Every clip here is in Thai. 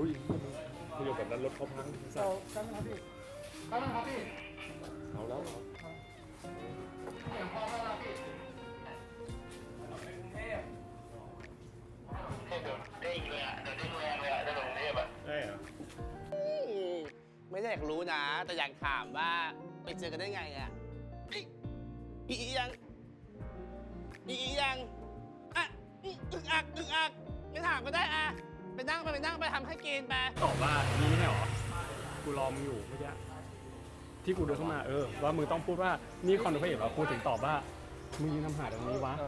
อุ้ยประโยคแบบนั้นรถเขาพังสัเราตว์จำนะครับพี่จำนะครับพี่ เอาแล้วเสียงพอแล้วพี่เด้งเลยอะเดี๋ยวเด้งแรงเลยอะถ้ลงกเทพอะได้เหรอไม่ได้อยากรู้นะ แต่อยากถามว่าไปเจอกันได้ไงอะอีอีอียังอีอียังอะอีอึกอักอึกอักไม่ถามก็ได้อะ ไปนั่งไปไปนั่งไปทำให้กินไปตอบว่านี่ไม่ใช่เหรอ กูรอมึงอยู่เมื่อกี้ ที่กูเดินเข้ามาเออ ว่ามึงต้องพูดว่า นี่คอนโดเพลเหรอกูถึงตอบว่า มึงยืนทำหาตรงนี้วะ เอ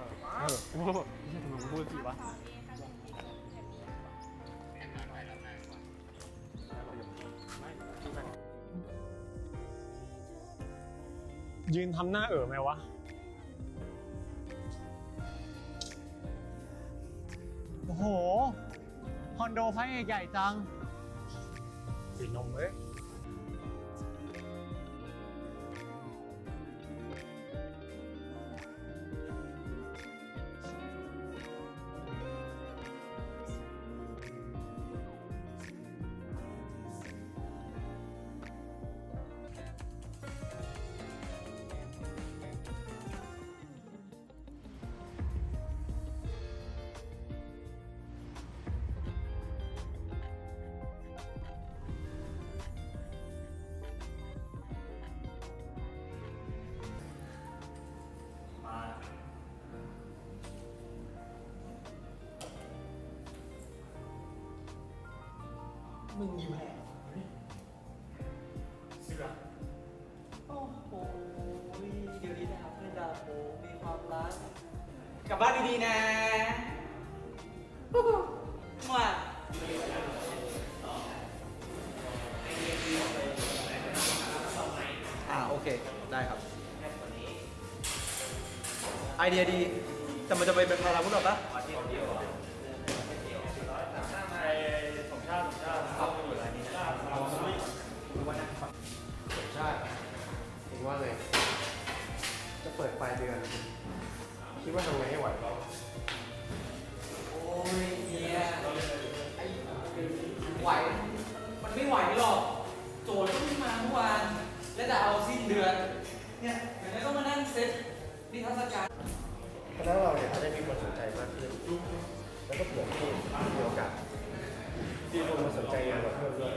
อกูก็บอกไม่ใช่ทำไมมึงพูดสิวะ ยืนทำหน้าเอ๋อไหมวะ โอ้โหค อนโดพระเอกใหญ่จังสีนมเว้ย โอ้โหเดี๋ยวนี้นะครับเพื่อนดาโบมีความรักกลับบ้านดีๆนะมาอ่าโอเค ได้ครับ ไอเดียดี แต่มันจะไปเป็นภาระพวกเราปะ ชาติเห็นว่าไงจะเปิดปลายเดือน คิดว่าทำไงให้ไหวก็โอ้ยเนี่ยไอ้ไหว มันไม่ไหวหรอก โจทย์เพิ่งมาเมื่อวาน และจะเอาสิ้นเดือน เนี่ยเดี๋ยวนี้ต้องมานั่งเซ็ตนิทรรศการคณะเราเนี่ยจะได้มีคนสนใจมากขึ้น แล้วก็เผื่อที่มีโอกาสที่คนมาสนใจงานเราเพิ่มด้วย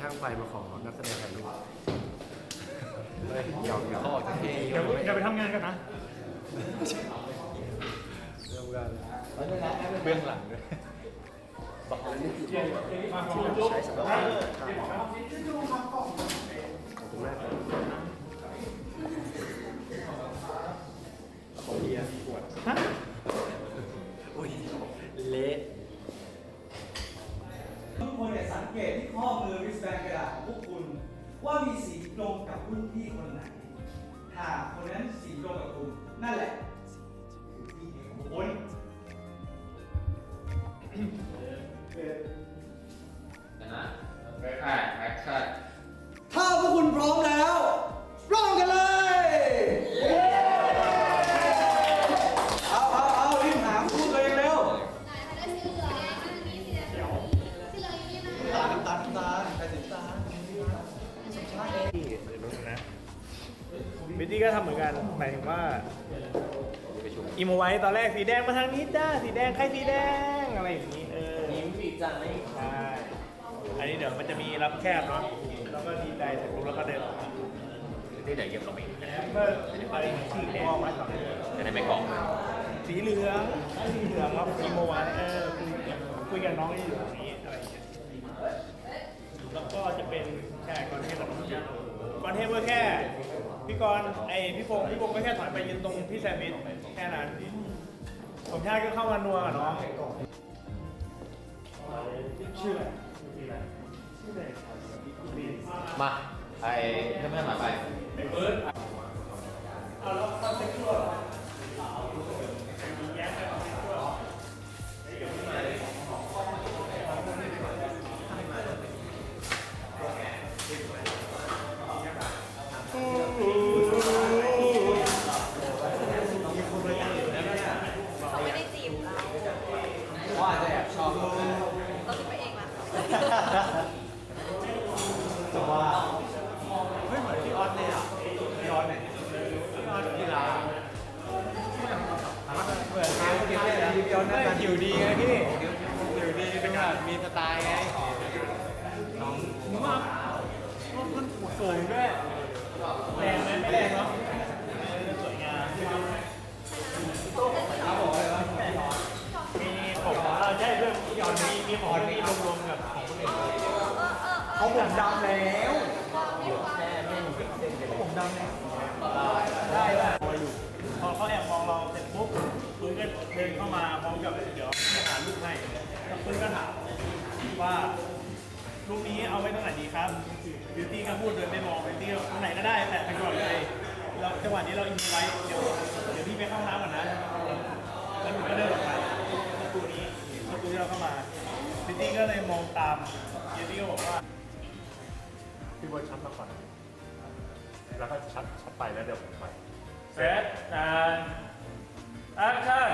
ช่างไฟมาขอนักแสดงถ่ายรูปเฮ้ยหยอกหยอกเขาออกจากที่เดี๋ยวเดี๋ยวไปทำงานกันนะเรื่องการเบื้องหลังด้วยใช้สำหรับการถ่ายขอบคุณมากครับของเบียร์ขวด เนี่ยสังเกตที่ข้อมือริสแบนกระดาษของพวกคุณ ว่ามีสีตรงกับรุ่นพี่คนไหนหากคนนั้นสีตรงกับคุณ นั่นแหละ บิตตี้ก็ทำเหมือนกันหมายถึงว่าอิโมไว้ตอนแรกสีแดงมาทางนี้จ้าสีแดงใครสีแดงอะไรอย่างนี้เออยิ้มสีจังไม่ใช่อันนี้เดี๋ยวมันจะมีรับแคบเนาะแล้วก็ดีใจเสร็จปุ๊บแล้วก็เดินออกมาที่ไหนเก็บเราไม่เพื่ออะไรสีแดงออกมาสองจะได้ไม่กรอกสีเหลืองสีเหลืองครับอิโมไว้เออคุยกับน้องที่อยู่ตรงนี้อะไรอย่ กรณ์ไอพี่พงษ์พี่พงษ์ก็แค่ถอยไปยืนตรงพี่แซมมิธแค่นั้นผมชาติก็เข้ามานัวกับน้องชื่ออะไรชื่ออะไรชื่ออะไรบีนมาไอ้เพื่อนๆมาไป ไอ้เบิร์ดเอาแล้วคอนเซ็ปต์ตัวเมีสไตล์ไงน้องมาว่ามันสูงด้วยแรงไหมไม่แรงเนาะสวยงามมีผมเราใช่เพื่อนพี่ออสมีมีของที่รวมๆกับของคนอื่นเขาผมดำแล้วผมดำแล้วได้ได้พออยู่พอเขาแอบมองเราเสร็จปุ๊บปืนก็เดินเข้ามาพร้อมกับเดี๋ยวหาลูกให้แล้วปืนก็ถาม กนี้เอาไว้ตรงไหนดีครับบิวตี้ก็พูดโดยไม่มองบิวตี้ตรงไหนก็ได้แตะไปก่อนเลยแล้วจังหวะนี้เราอินไว้เดี๋ยวเดี๋ยวพี่ไปเข้าห้องน้ำก่อนนะแล้วหนูก็เดินออกไปประตูนี้ประตูที่เราเข้ามาบิวตี้ก็เลยมองตามบิวตี้ก็บอกว่าพี่เบิร์ดชัดมาก่อนแล้วก็ชัดชัดไปแล้วเดี๋ยวผมไปเซตแอนแอคชั่น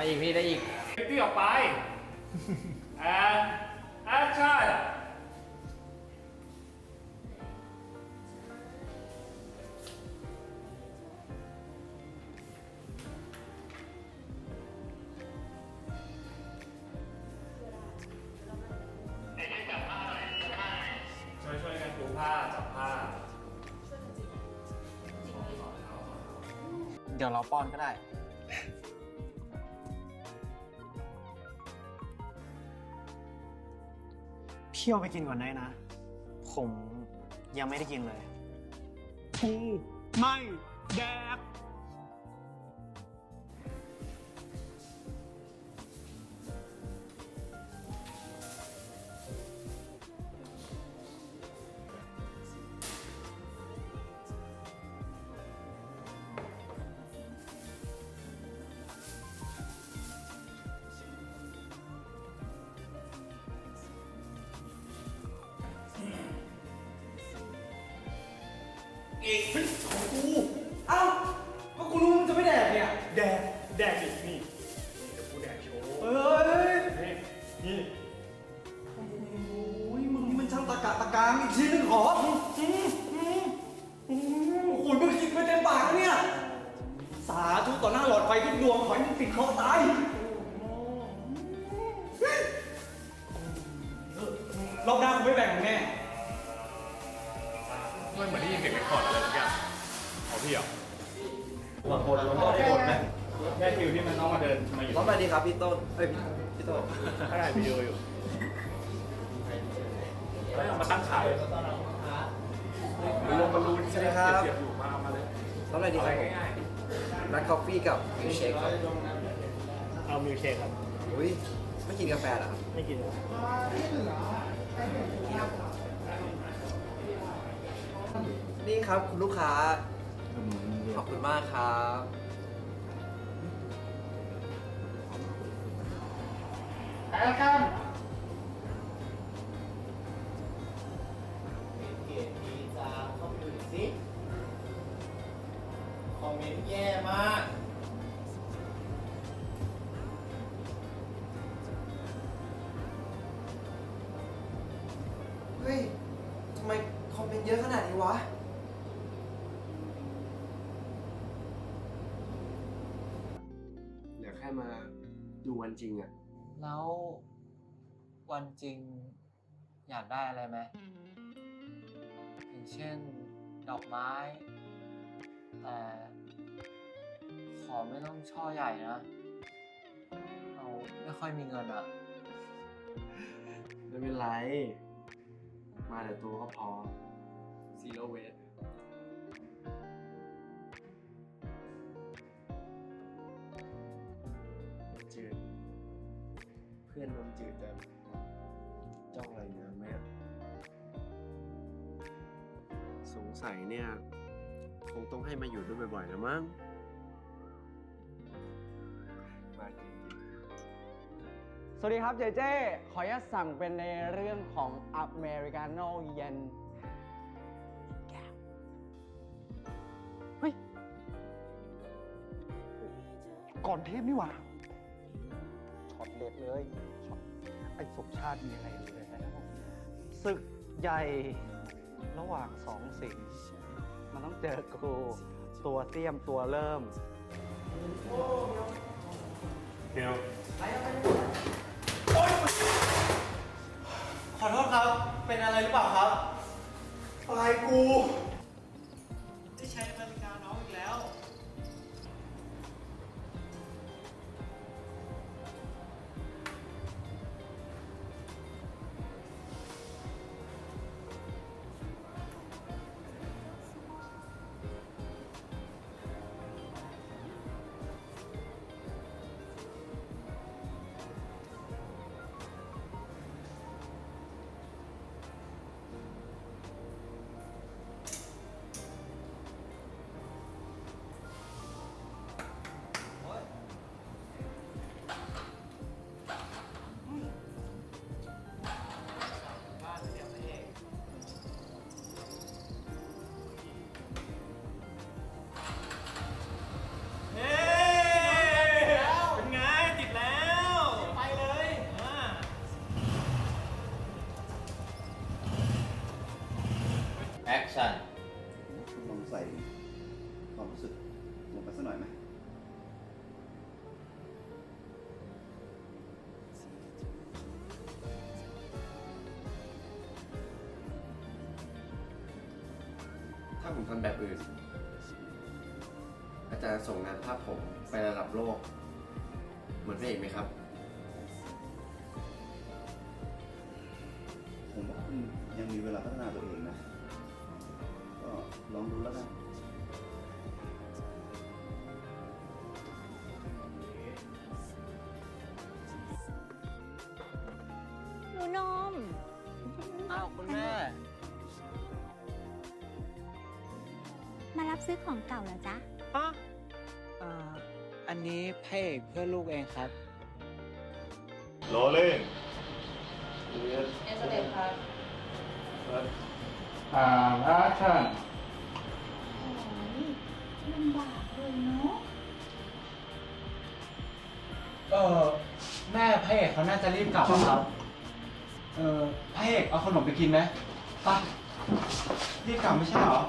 ได้อีกพี่ได้อีกตี้ออกไปแอนแอคชั่นช่วยช่วยกันดูผ้าจับผ้า เดี๋ยวเราป้อนก็ได้ พี่เอาไปกินก่อนได้นะ ผมยังไม่ได้กินเลย กูไม่แด เอกเฮ้ยของกูเอ้าก็กูรู้มึงจะไม่แดกเนี่ย แดกแดกดินี่เดี๋ยวกูแดกโชว์เอ้ยนี่นี่โอ้ยมึงนี่มันช่างตะกะตะกางอีกทีนึงขอโอ้โหมึงกินไปเต็มปากแล้วเนี่ย สาธุต่อหน้าหลอดไฟทุกดวงขอให้มึงติดคอตาย มันเหมือนได้ยินเสียงเรคคอร์ดอะไรสักอย่างเอาพี่เหรอหวังบนหวังบนได้บทไหมแค่คิวที่มันต้องมาเดินมาอยู่สวัสดีครับพี่ต้น เอ้ยพี่ต้นถ่ายวิดีโออยู่แล้วเอามาตั้งขายลงบอลลูนสวัสดีครับเสียบอยู่มาเอามาเลยสวัสดีครับผมนัดกาแฟกับมิลเชคครับเอามิลเชคครับ อุ้ยไม่กินกาแฟเหรอครับ ไม่กิน นี่ครับคุณลูกค้า ขอบคุณมากครับแอคชั่นเกียรติดีจ้าเข้าไปดูสิ คอมเมนต์แย่มาก เฮ้ย ทำไมคอมเมนต์เยอะขนาดนี้วะ มาดูวันจริงอะแล้ววันจริงอยากได้อะไรไหมอย่างเช่น ดอกไม้ แต่ขอไม่ต้องช่อใหญ่นะ เราไม่ค่อยมีเงินอะไม่เป็นไร มาแต่ตัวก็พอ zero waste จืดแต่จ้องอะไรเงี้ยไหมอะสงสัยเนี่ย คงต้องให้มาอยู่ด้วยบ่อยๆแล้วมั้งมาจริงสวัสดีครับเจเจ ขออนุญาตสั่งเป็นในเรื่องของอเมริกาโน่เย็นแก้วเฮ้ย ก่อนเทปนี่หว่าช็อตเด็ดเลย ช็อตไอ้สมชาติมีอะไรเลยแล้วศึกใหญ่ระหว่างสองสิ่ง มันต้องเจอกูตัวเตี้ยมตัวเริ่มขอโทษครับ เป็นอะไรหรือเปล่าครับ ปลายกู ถ้าผมทำแบบอื่น อาจารย์ส่งงานภาพผมไประดับโลก เหมือนพระเอกไหมครับ ผมว่าคุณยังมีเวลาพัฒนาตัวเองนะ ก็ลองดูแล้วกัน มารับซื้อของเก่าเหรอจ๊ะอ่าอันนี้พระเอกเพื่อลูกเองครับโรลลิ่งอ่าแอคชั่นลำบากเลยเนาะ เออแม่พระเอกเขาน่าจะรีบกลับอะครับ เออพระเอกเอาขนมไปกินไหมไปรีบกลับไม่ใช่เหรอ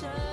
ข